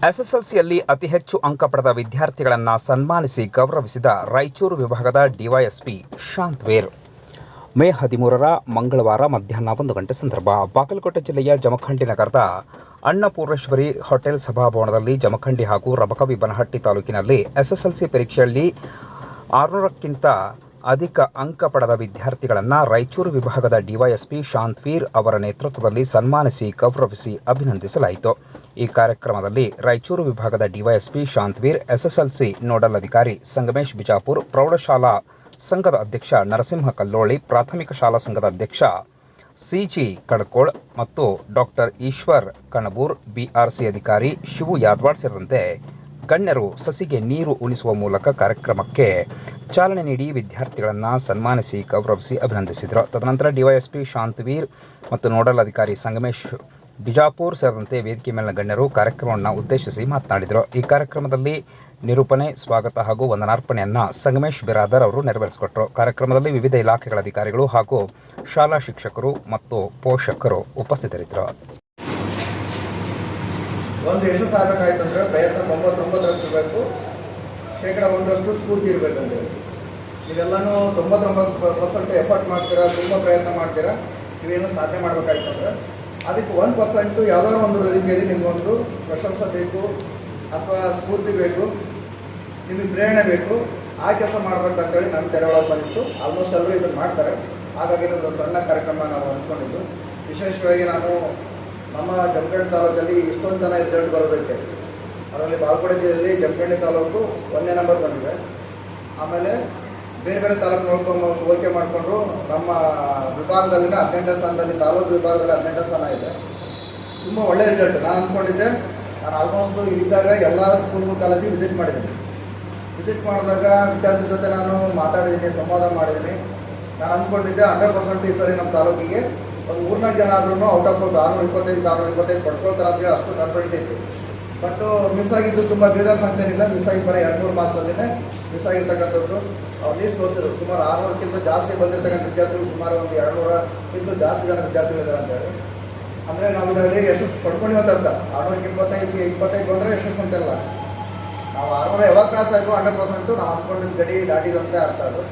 ಎಸ್ಎಸ್ಎಲ್ಸಿಯಲ್ಲಿ ಅತಿ ಹೆಚ್ಚು ಅಂಕ ಪಡೆದ ವಿದ್ಯಾರ್ಥಿಗಳನ್ನು ಸನ್ಮಾನಿಸಿ ಗೌರವಿಸಿದ ರಾಯಚೂರು ವಿಭಾಗದ ಡಿವೈಎಸ್ಪಿ ಶಾಂತ್ವೇರ್ ಮೇ ಹದಿಮೂರರ ಮಂಗಳವಾರ ಮಧ್ಯಾಹ್ನ ಒಂದು ಗಂಟೆ ಸಂದರ್ಭ ಬಾಗಲಕೋಟೆ ಜಿಲ್ಲೆಯ ಜಮಖಂಡಿ ನಗರದ ಅನ್ನಪೂರ್ಣೇಶ್ವರಿ ಹೋಟೆಲ್ ಸಭಾಭವನದಲ್ಲಿ ಜಮಖಂಡಿ ಹಾಗೂ ರಬಕವಿ ಬನಹಟ್ಟಿ ತಾಲೂಕಿನಲ್ಲಿ ಎಸ್ಎಸ್ಎಲ್ಸಿ ಪರೀಕ್ಷೆಯಲ್ಲಿ ಆರುನೂರಕ್ಕಿಂತ ಅಧಿಕ ಅಂಕ ಪಡೆದ ವಿದ್ಯಾರ್ಥಿಗಳನ್ನು ರಾಯಚೂರು ವಿಭಾಗದ ಡಿವೈಎಸ್ಪಿ ಶಾಂತ್ವೀರ್ ಅವರ ನೇತೃತ್ವದಲ್ಲಿ ಸನ್ಮಾನಿಸಿ ಗೌರವಿಸಿ ಅಭಿನಂದಿಸಲಾಯಿತು. ಈ ಕಾರ್ಯಕ್ರಮದಲ್ಲಿ ರಾಯಚೂರು ವಿಭಾಗದ ಡಿವೈಎಸ್ಪಿ ಶಾಂತ್ವೀರ್, ಎಸ್ಎಸ್ಎಲ್ಸಿ ನೋಡಲ್ ಅಧಿಕಾರಿ ಸಂಗಮೇಶ್ ಬಿಜಾಪುರ್, ಪ್ರೌಢಶಾಲಾ ಸಂಘದ ಅಧ್ಯಕ್ಷ ನರಸಿಂಹ ಕಲ್ಲೋಳಿ, ಪ್ರಾಥಮಿಕ ಶಾಲಾ ಸಂಘದ ಅಧ್ಯಕ್ಷ ಸಿಜಿ ಕಡ್ಕೋಳ್ ಮತ್ತು ಡಾಕ್ಟರ್ ಈಶ್ವರ್ ಕಣಬೂರ್, ಬಿಆರ್ಸಿ ಅಧಿಕಾರಿ ಶಿವು ಯಾದ್ವಾಡ್ ಸೇರಿದಂತೆ ಗಣ್ಯರು ಸಸಿಗೆ ನೀರು ಉಣಿಸುವ ಮೂಲಕ ಕಾರ್ಯಕ್ರಮಕ್ಕೆ ಚಾಲನೆ ನೀಡಿ ವಿದ್ಯಾರ್ಥಿಗಳನ್ನು ಸನ್ಮಾನಿಸಿ ಗೌರವಿಸಿ ಅಭಿನಂದಿಸಿದರು. ತದನಂತರ ಡಿವೈಎಸ್ಪಿ ಶಾಂತವೀರ್ ಮತ್ತು ನೋಡಲ್ ಅಧಿಕಾರಿ ಸಂಗಮೇಶ್ ಬಿಜಾಪುರ್ ಸೇರಿದಂತೆ ವೇದಿಕೆ ಮೇಲಿನ ಗಣ್ಯರು ಕಾರ್ಯಕ್ರಮವನ್ನು ಉದ್ದೇಶಿಸಿ ಮಾತನಾಡಿದರು. ಈ ಕಾರ್ಯಕ್ರಮದಲ್ಲಿ ನಿರೂಪಣೆ, ಸ್ವಾಗತ ಹಾಗೂ ವಂದನಾರ್ಪಣೆಯನ್ನು ಸಂಗಮೇಶ್ ಬಿರಾದರ್ ಅವರು ನೆರವೇರಿಸಿಕೊಟ್ಟರು. ಕಾರ್ಯಕ್ರಮದಲ್ಲಿ ವಿವಿಧ ಇಲಾಖೆಗಳ ಅಧಿಕಾರಿಗಳು ಹಾಗೂ ಶಾಲಾ ಶಿಕ್ಷಕರು ಮತ್ತು ಪೋಷಕರು ಉಪಸ್ಥಿತರಿದ್ದರು. ಒಂದು ಯಶಸ್ ಸಾಧಕ ಆಯ್ತು ಅಂದರೆ ಪ್ರಯತ್ನ ತೊಂಬತ್ತೊಂಬತ್ತರಷ್ಟು ಇರಬೇಕು. ಶೇಕಡ ಒಂದರಷ್ಟು ಸ್ಫೂರ್ತಿ ಹೇಳಿ ನೀವೆಲ್ಲನೂ ತೊಂಬತ್ತೊಂಬತ್ತು ಪರ್ಸೆಂಟ್ ಎಫರ್ಟ್ ಮಾಡ್ತೀರಾ, ತುಂಬ ಪ್ರಯತ್ನ ಮಾಡ್ತೀರಾ ನೀವೇನು ಸಾಧನೆ ಮಾಡಬೇಕಾಯ್ತು ಅಂದರೆ. ಅದಕ್ಕೆ ಒಂದು ಪರ್ಸೆಂಟು ಯಾವುದೋ ಒಂದು ರೀತಿಯಲ್ಲಿ ನಿಮಗೊಂದು ಪ್ರಶಂಸೆ ಬೇಕು ಅಥವಾ ಸ್ಫೂರ್ತಿ ಬೇಕು, ನಿಮಗೆ ಪ್ರೇರಣೆ ಬೇಕು. ಆ ಕೆಲಸ ಮಾಡ್ಬೇಕಂತೇಳಿ ನಮ್ಮ ತೆರೆ ಒಳಗೆ ಬಂದಿತ್ತು. ಆಲ್ಮೋಸ್ಟ್ ಎಲ್ಲರೂ ಇದನ್ನು ಮಾಡ್ತಾರೆ. ಹಾಗಾಗಿ ಇದೊಂದು ಸಣ್ಣ ಕಾರ್ಯಕ್ರಮ ನಾವು ಅಂದ್ಕೊಂಡಿದ್ದು. ವಿಶೇಷವಾಗಿ ನಾನು ನಮ್ಮ ಜಮಖಂಡಿ ತಾಲೂಕಲ್ಲಿ ಇಷ್ಟೊಂದು ಜನ ರಿಸಲ್ಟ್ ಬರೋದಕ್ಕೆ. ಅದರಲ್ಲಿ ಬಾಲ್ಕೋಟೆ ಜಿಲ್ಲೆಯಲ್ಲಿ ಜಮಖಂಡಿ ತಾಲೂಕು ಒಂದನೇ ನಂಬರ್ ಬಂದಿದೆ. ಆಮೇಲೆ ಬೇರೆ ಬೇರೆ ತಾಲೂಕು ನೋಡ್ಕೊಂಡು ಹೋಲಿಕೆ ಮಾಡಿಕೊಂಡ್ರು ನಮ್ಮ ವಿಭಾಗದಲ್ಲಿನ ಹದಿನೆಂಟನೇ ಸ್ಥಾನದಲ್ಲಿ, ತಾಲೂಕು ವಿಭಾಗದಲ್ಲಿ ಹದಿನೆಂಟನೇ ಸ್ಥಾನ ಇದೆ. ತುಂಬ ಒಳ್ಳೆ ರಿಸಲ್ಟ್ ನಾನು ಅಂದ್ಕೊಂಡಿದ್ದೆ, ನಾನು ಆಲ್ಮೋಸ್ಟ್ ಇದ್ದಾಗ ಎಲ್ಲ ಸ್ಕೂಲ್ ಕಾಲೇಜಿಗೆ ವಿಸಿಟ್ ಮಾಡಿದ್ದೀನಿ. ವಿಸಿಟ್ ಮಾಡಿದಾಗ ವಿದ್ಯಾರ್ಥಿ ಜೊತೆ ನಾನು ಮಾತಾಡಿದ್ದೀನಿ, ಸಂವಾದ ಮಾಡಿದ್ದೀನಿ. ನಾನು ಅಂದ್ಕೊಂಡಿದ್ದೆ ಹಂಡ್ರೆಡ್ ಪರ್ಸೆಂಟ್ ಈ ಸರಿ ನಮ್ಮ ತಾಲೂಕಿಗೆ ಒಂದು ಮೂರ್ನಾಲ್ಕು ಜನ ಆದ್ರೂ ಔಟ್ ಆಫ್ ಆರುನೂರ ಇಪ್ಪತ್ತೈದು ಆರುನೂರ ಇಪ್ಪತ್ತೈದು ಪಡ್ಕೊಳ್ತಾರೆ ಅಂತೇಳಿ ಅಷ್ಟು ಕಾನ್ಫಿಡೆಂಟ್ ಇತ್ತು. ಬಟ್ ಮಿಸ್ ಆಗಿದ್ದು ತುಂಬ ಬೇಜಾರು ಅಂತೇನಿಲ್ಲ ಮಿಸ್ ಆಗಿ ಬರೀ ಎರಡು ಮೂರು ಮಾರ್ಕ್ಸಲ್ಲಿನೇ ಮಿಸ್ ಆಗಿರ್ತಕ್ಕಂಥದ್ದು ಅವ್ರು ಲೀಸ್ಟ್ ತೋರಿಸಿದ್ರು. ಸುಮಾರು ಆರ್ನೂರಕ್ಕಿಂತ ಜಾಸ್ತಿ ಬಂದಿರ್ತಕ್ಕಂಥ ವಿದ್ಯಾರ್ಥಿಗಳು ಸುಮಾರು ಒಂದು ಎರಡು ನೂರಕ್ಕಿಂತ ಜಾಸ್ತಿ ಜನ ವಿದ್ಯಾರ್ಥಿಗಳಿದ್ದಾರೆ ಅಂತೇಳಿ ಅಂದರೆ ನಾವು ಇದರಲ್ಲಿ ಯಶಸ್ಸು ಪಡ್ಕೊಂಡು ಅಂತ ಅರ್ಥ. ಆರುನೂರಕ್ಕೆ ಇಪ್ಪತ್ತೈದು ಇಪ್ಪತ್ತೈದು ಬಂದರೆ ಯಶಸ್ಸು ಅಂತೆಲ್ಲ ನಾವು ಆರುನೂರ ಯಾವಾಗ ಕ್ಲಾಸ್ ಆಯಿತು ಹಂಡ್ರೆಡ್ ಪರ್ಸೆಂಟು ನಾವು ಅಂದ್ಕೊಂಡಿದ್ದು ಗಡಿ ದಾಟಿದಂತೆ ಅರ್ಥ ಅದು.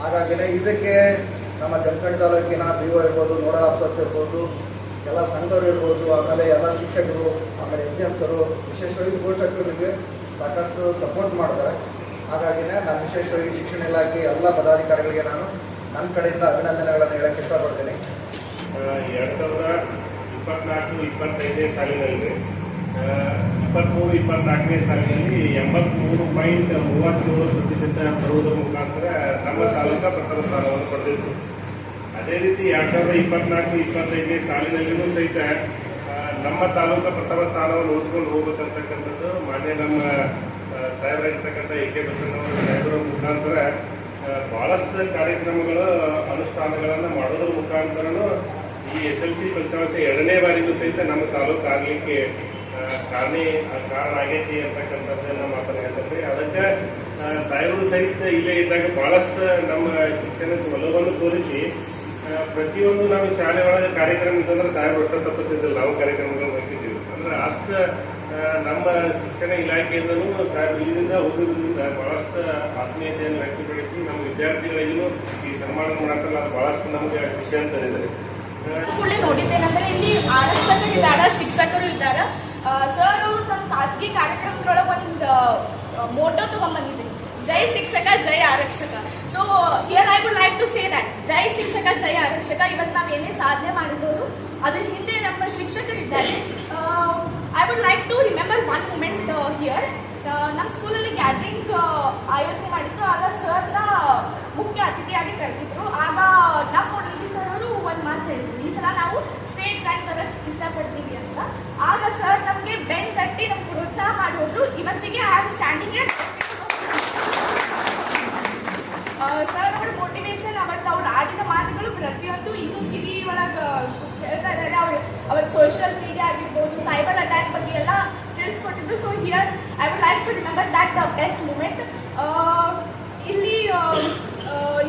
ಹಾಗಾಗಿ ಇದಕ್ಕೆ ನಮ್ಮ ಜಮಖಂಡಿ ತಾಲೂಕಿನ ಬಿ ಒ ಇರ್ಬೋದು ನೋಡಲ್ ಆಫೀಸರ್ಸ್ ಇರ್ಬೋದು, ಎಲ್ಲ ಸಂಘರು ಇರ್ಬೋದು, ಆಮೇಲೆ ಎಲ್ಲ ಶಿಕ್ಷಕರು, ಆಮೇಲೆ ಎಸ್ ಡಿ ಎಮ್ಸರು ವಿಶೇಷವಾಗಿ ಪೋಷಕರಿಗೆ ಸಾಕಷ್ಟು ಸಪೋರ್ಟ್ ಮಾಡ್ತಾರೆ. ಹಾಗಾಗಿನೇ ನಾನು ವಿಶೇಷವಾಗಿ ಶಿಕ್ಷಣ ಇಲಾಖೆ ಎಲ್ಲ ಪದಾಧಿಕಾರಿಗಳಿಗೆ ನಾನು ನನ್ನ ಕಡೆಯಿಂದ ಅಭಿನಂದನೆಗಳನ್ನು ಹೇಳಕ್ಕೆ ಇಷ್ಟಪಡ್ತೀನಿ. ಎರಡು ಸಾವಿರದ ಇಪ್ಪತ್ನಾಲ್ಕು ಇಪ್ಪತ್ತೈದನೇ ಸಾಲಿನಲ್ಲಿ ಇಪ್ಪತ್ತ್ಮೂರು ಇಪ್ಪತ್ನಾಲ್ಕನೇ ಸಾಲಿನಲ್ಲಿ ಎಂಬತ್ಮೂರು ಪಾಯಿಂಟ್ ಮೂವತ್ತೇಳು ಪ್ರತಿಶತ ಬರುವುದರ ಮುಖಾಂತರ ನಮ್ಮ ತಾಲೂಕ ಪ್ರಥಮ ಸ್ಥಾನವನ್ನು ಪಡೆದಿತ್ತು. ಅದೇ ರೀತಿ ಎರಡು ಸಾವಿರದ ಇಪ್ಪತ್ನಾಲ್ಕು, ಇಪ್ಪತ್ತೈದನೇ ಸಾಲಿನಲ್ಲಿಯೂ ಸಹಿತ ನಮ್ಮ ತಾಲೂಕ ಪ್ರಥಮ ಸ್ಥಾನವನ್ನು ಉಳಿಸ್ಕೊಂಡು ಹೋಗ್ಬೇಕಂತಕ್ಕಂಥದ್ದು ಮಾನ್ಯ ನಮ್ಮ ಸಾಹೇಬರಾಗಿರ್ತಕ್ಕಂಥ ಎ ಕೆ ಬಸವಣ್ಣವರ ಸಾಹೇಬರ ಮುಖಾಂತರ ಭಾಳಷ್ಟು ಕಾರ್ಯಕ್ರಮಗಳು, ಅನುಷ್ಠಾನಗಳನ್ನು ಮಾಡೋದ್ರ ಮುಖಾಂತರನೂ ಈ ಎಸ್ ಎಲ್ ಸಿ ಫಲಿತಾಂಶ ಎರಡನೇ ಬಾರಿಗೂ ಸಹಿತ ನಮ್ಮ ತಾಲೂಕು ಆಗಲಿಕ್ಕೆ ಕಾರಣ ಕಾರಣ ಆಗೈತಿ ಅಂತಕ್ಕಂಥದ್ದನ್ನ ಮಾತನ್ನು ಹೇಳ್ತಾರೆ. ಅದಕ್ಕೆ ಸಾಯಿಬರು ಸಹಿತ ಇಲ್ಲೇ ಇದ್ದಾಗ ಭಾಳಷ್ಟು ನಮ್ಮ ಶಿಕ್ಷಣಕ್ಕೆ ಒಲವನ್ನು ತೋರಿಸಿ ಪ್ರತಿಯೊಂದು ನಾವು ಶಾಲೆ ಒಳಗೆ ಕಾರ್ಯಕ್ರಮ ಇತ್ತಂದ್ರೆ ಸಾಯಿಬರು ಅಷ್ಟು ತಪ್ಪಿಸ್ತಿದ್ದಿಲ್ಲ, ನಾವು ಕಾರ್ಯಕ್ರಮಗಳು ಹೋಗ್ತಿದ್ದೀವಿ. ಅಂದ್ರೆ ಅಷ್ಟು ನಮ್ಮ ಶಿಕ್ಷಣ ಇಲಾಖೆಯಿಂದಲೂ ಸಾಹೇಬ್ ಇಲ್ಲಿಂದ ಹೋಗೋದ್ರಿಂದ ಭಾಳಷ್ಟು ಆತ್ಮೀಯತೆಯನ್ನು ವ್ಯಕ್ತಪಡಿಸಿ ನಮ್ಮ ವಿದ್ಯಾರ್ಥಿಗಳಿಗೂ ಈ ಸನ್ಮಾನ ಮಾಡ್ತಾರೆ ಅದು ಭಾಳಷ್ಟು ನಮಗೆ ಖುಷಿ ಅಂತ ಹೇಳಿದ್ದಾರೆ. ಇಲ್ಲಿ ಆರಕ್ಷಕರಿದ್ದಾರೆ, ಶಿಕ್ಷಕರು ಇದ್ದಾರೆ? ಸರ್ ಅವರು ನಮ್ಮ ಖಾಸಗಿ ಕಾರ್ಯಕ್ರಮದೊಳಗೆ ಒಂದು ಮೋಟೋ ತಗೊಂಡ್ಬಂದಿದ್ದೆ ಜೈ ಶಿಕ್ಷಕ, ಜೈ ಆರಕ್ಷಕ. So here I would like to say that ಜೈ ಶಿಕ್ಷಕ, ಜೈ ಆರಕ್ಷಕ ಇವತ್ತು ನಾವು ಏನೇ ಸಾಧನೆ ಮಾಡಿರ್ಬೋದು, ಅದ್ರ ಹಿಂದೆ ನಮ್ಮ ಶಿಕ್ಷಕರಿದ್ದಾರೆ I would like to remember one moment here ನಮ್ಮ ಸ್ಕೂಲಲ್ಲಿ ಗ್ಯಾದರಿಂಗ್ ಆಯೋಜನೆ ಮಾಡಿತ್ತು ಆಗ ಸರ್ನ ಮುಖ್ಯ ಅತಿಥಿಯಾಗಿ ಕರೆದಿದ್ರು ಆಗ ನಮ್ಮ ಮೊದಲಿಗೆ ಸರ್ ಅವರು ಒಂದು ಮಾತು ಹೇಳಿದ್ರು ಈ ಸಲ ನಾವು ಸ್ಟೇಟ್ ರ್ಯಾಂಕ್ ಬರೋಕ್ಕೆ ಇಷ್ಟಪಡ್ತೀವಿ ಅಂತ ಆಗ ಸರ್ ನಮಗೆ ಬೆನ್ ತಟ್ಟಿ ನಮ್ಗೆ ಪ್ರೋತ್ಸಾಹ ಮಾಡಿ ಹೋದ್ರು ಇವತ್ತಿಗೆ ಐ ಆಮ್ ಸ್ಟ್ಯಾಂಡಿಂಗ್ ಸರ್ ಅವರ ಮೋಟಿವೇಶನ್ ಅವತ್ತು ಅವ್ರ ಆಡಿದ ಮಾತುಗಳು ಪ್ರತಿಯೊಂದು ಇನ್ನೂ ಕಿವಿ ಒಳಗೆ ಹೇಳ್ತಾ ಇದ್ದಾರೆ. ಅವತ್ತು ಸೋಷಿಯಲ್ ಮೀಡಿಯಾ ಆಗಿರ್ಬೋದು ಸೈಬರ್ ಅಟ್ಯಾಕ್ ಬಗ್ಗೆ ಎಲ್ಲ ತಿಳಿಸ್ಕೊಟ್ಟಿದ್ರು. So here I would like to remember that the best moment ಇಲ್ಲಿ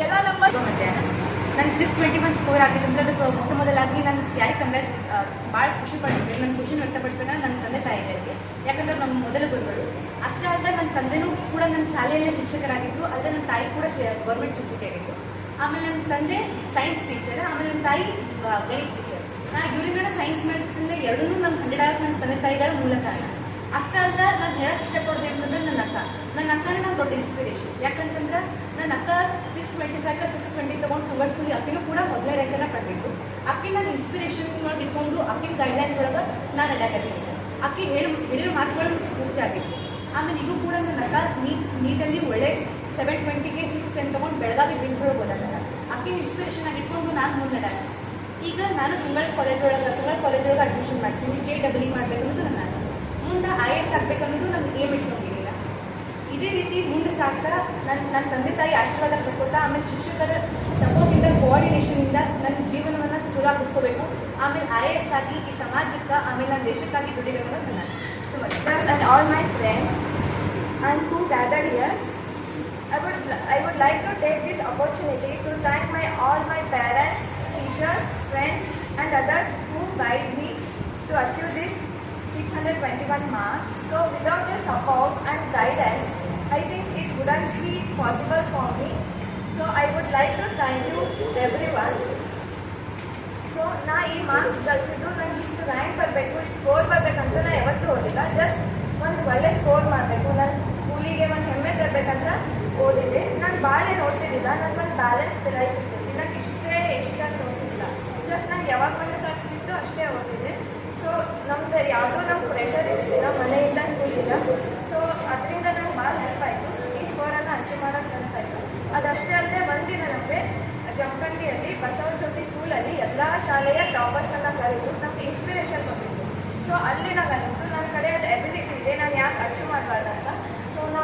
ಎಲ್ಲ ನಮ್ಮ ನಂಗೆ ಸಿಕ್ಸ್ ಟ್ವೆಂಟಿ ಒನ್ ಸ್ಕೋರ್ ಆಗಿದೆ ಅಂದ್ರೆ ಅದಕ್ಕೆ ಮೊಟ್ಟ ಮೊದಲಾಗಿ ನಾನು ತಂದೆ ಭಾಳ ಖುಷಿ ಪಡ್ಬೇಕು ನನ್ನ ಖುಷಿ ವ್ಯಕ್ತಪಡಿಸ್ಬೇಕಂದ್ರೆ ನನ್ನ ತಂದೆ ತಾಯಿಗಳಿಗೆ ಯಾಕಂದ್ರೆ ನಮ್ಮ ಮೊದಲ ಗುರುಗಳು. ಅಷ್ಟೇ ಅಲ್ಲದೆ ನನ್ನ ತಂದೆಯೂ ಕೂಡ ನನ್ನ ಶಾಲೆಯಲ್ಲೇ ಶಿಕ್ಷಕರಾಗಿದ್ದರು ಅಲ್ಲದೆ ನನ್ನ ತಾಯಿ ಕೂಡ ಗೌರ್ಮೆಂಟ್ ಶಿಕ್ಷಕಿಯಾಗಿತ್ತು ಆಮೇಲೆ ನನ್ನ ತಂದೆ ಸೈನ್ಸ್ ಟೀಚರ್ ಆಮೇಲೆ ನನ್ನ ತಾಯಿ ಗಣಿತ ಟೀಚರ್ ನಾ ಇವರಿಂದ ಸೈನ್ಸ್ ಮ್ಯಾಥ್ಸಿಂದ ಎರಡೂ ನಮ್ಮ ಹಂಡ್ರೆಡ್ ಆಗಿ ನನ್ನ ತಂದೆ ತಾಯಿಗಳ ಮೂಲ ಕಾರಣ. ಅಷ್ಟೇ ಅಲ್ಲ ನಾನು ಹೇಳಕ್ಕೆ ಇಷ್ಟಪಡೋದು ಅಂತಂದ್ರೆ ನನ್ನ ಅಕ್ಕ. ನನ್ನ ಅಕ್ಕನೇ ನಂಗೆ ದೊಡ್ಡ ಇನ್ಸ್ಪಿರೇಷನ್ ಯಾಕಂತಂದ್ರೆ ನನ್ನ ಅಕ್ಕ six twenty five six twenty ತೊಗೊಂಡು ಟುವರ್ಡ್ಸ್ಲಿ ಅಕ್ಕಿನೂ ಕೂಡ ಮೊದಲೇ ರೇಖೆನ ಪಡಬೇಕು ಅಕ್ಕಿ ನಾನು ಇನ್ಸ್ಪಿರೇಷನ್ ಒಳಗೆ ಇಟ್ಕೊಂಡು ಅಕ್ಕಿನ ಗೈಡ್ಲೈನ್ಸ್ ಒಳಗೆ ನಾನು ರೆಡಿಯಾಗಿದ್ದೀನಿ ಅಕ್ಕಿ ಹೇಳಿ, ಹೇಳಿರೋ ಮಾತುಗಳು ಸ್ಫೂರ್ತಿ ಆಗಿತ್ತು ಆಮೇಲೆ ಇದು ಕೂಡ ನನ್ನ ಅಕ್ಕ ನೀಟ್ ನೀಟಲ್ಲಿ ಒಳ್ಳೆ ಸೆವೆನ್ ಟ್ವೆಂಟಿಗೆ ಸಿಕ್ಸ್ ಟೆನ್ ತೊಗೊಂಡು ಬೆಳಗಾವಿ ಬೆಂಗಳೂರು ಹೋದಾಗ ಆಕೆ ಇನ್ಸ್ಪಿರೇಷನ್ ಆಗಿಟ್ಕೊಂಡು ನಾನು ಮುಂದೆ ಈಗ ನಾನು ತಿಂಗಳ ಕಾಲೇಜ್ ಒಳಗೆ ತುಂಗಳ ಕಾಲೇಜ್ ಒಳಗೆ ಅಡ್ಮಿಷನ್ ಮಾಡ್ತೀನಿ ಜೆ ಡಬ್ಲ್ಯೂ ಮಾಡಬೇಕು ಅನ್ನೋದು ನನ್ನ ಆಸೆ. ಮುಂದೆ ಐ ಎಸ್ ಆಗಬೇಕು ಅನ್ನೋದು ನಾನು ಏಮ್ ಇಟ್ಕೊಂಡಿರಲಿಲ್ಲ ಇದೇ ರೀತಿ ಮುಂದೆ ಸಾಕ್ತಾ ನನ್ನ ನನ್ನ ತಂದೆ ತಾಯಿ ಆಶೀರ್ವಾದ ಪಡ್ಕೊತಾ ಆಮೇಲೆ ಶಿಕ್ಷಕರ ಸಪೋರ್ಟಿಂದ ಕೋಆರ್ಡಿನೇಷನಿಂದ ನನ್ನ ಜೀವನವನ್ನು ಚಲೋ ಆಮೇಲೆ ಐ ಎ ಎಸ್ ಆಗಿ, ಈ ಸಮಾಜಕ್ಕೆ, ಆಮೇಲೆ ನನ್ನ ದೇಶಕ್ಕಾಗಿ ದುಡಿಬೇಕು ಅನ್ನೋದು ನನ್ನ all my friends and who gather friends I would I would like to take this opportunity to thank my all my parents, teachers, friends, and others who guide me to achieve this 621 marks. So without your support and guidance, I think it wouldn't be possible for me. So I would like to thank you everyone. So ನಾ ಈ marks ಗಳಿಸಿದ್ದು ನಂಗೆ ಇಷ್ಟು rank ಬರಬೇಕು ಇಷ್ಟು score ಬರಬೇಕಂತ ನಾ ಯಾವತ್ತೂ ಓದಿಲ್ಲ ಜಸ್ಟ್ ಒಂದು ಒಳ್ಳೆ ಸ್ಕೋರ್ ಮಾಡಬೇಕು ನನ್ನ ಸ್ಕೂಲಿಗೆ ಒಂದು ಹೆಮ್ಮೆ ತರಬೇಕಂತ ಓದಿದೆ. ನಾನು ಭಾಳ ಏನು ಓದ್ತಿದ್ದಿಲ್ಲ ನನ್ನ ಒಂದು ಬ್ಯಾಲೆನ್ಸ್ ಬೆಲಾಯ್ತಿತ್ತು ನನಗೆ ಇಷ್ಟೇ ಇಷ್ಟ ಅಂತ ಓದಿಲ್ಲ ಜಸ್ಟ್ ನಾನು ಯಾವಾಗ ಮನೆ ಆಗ್ತಿತ್ತು ಅಷ್ಟೇ ಓದಿದೆ. ಸೊ ನಮ್ದು ಯಾವುದೋ ನಮ್ಗೆ ಪ್ರೆಷರ್ ಇರಲಿಲ್ಲ ಮನೆಯಿಂದ ಕೂಲಿಲ್ಲ ಸೊ ಅದರಿಂದ ನಂಗೆ ಭಾಳ ಹೆಲ್ಪ್ ಆಯಿತು. ಈ ಸ್ಕೋರನ್ನು ಅಚೀವ್ ಮಾಡೋಕ್ಕೆ ಅನಿಸ್ತಾಯಿತ್ತು ಅದಷ್ಟೇ ಅಲ್ಲದೆ ಬಂದಿದೆ ನಮಗೆ ಬಸವನ ಸರ್ತಿ ಸ್ಕೂಲಲ್ಲಿ ಎಲ್ಲ ಶಾಲೆಯ ಟಾಪರ್ಸನ್ನು ಕರೆದು ನಮಗೆ ಇನ್ಸ್ಪಿರೇಷನ್ ಕೊಟ್ಟಿತ್ತು ಸೊ ಅಲ್ಲಿ ನಂಗೆ ಅನಿಸ್ತು ನನ್ನ ಕಡೆ ಅದು ಎಬಿಲಿಟಿ ಇದೆ. ನಾನು ಯಾಕೆ ಅಚೀವ್ ಮಾಡಬಾರ್ದು ಅಂತ ಸೊ ನಾ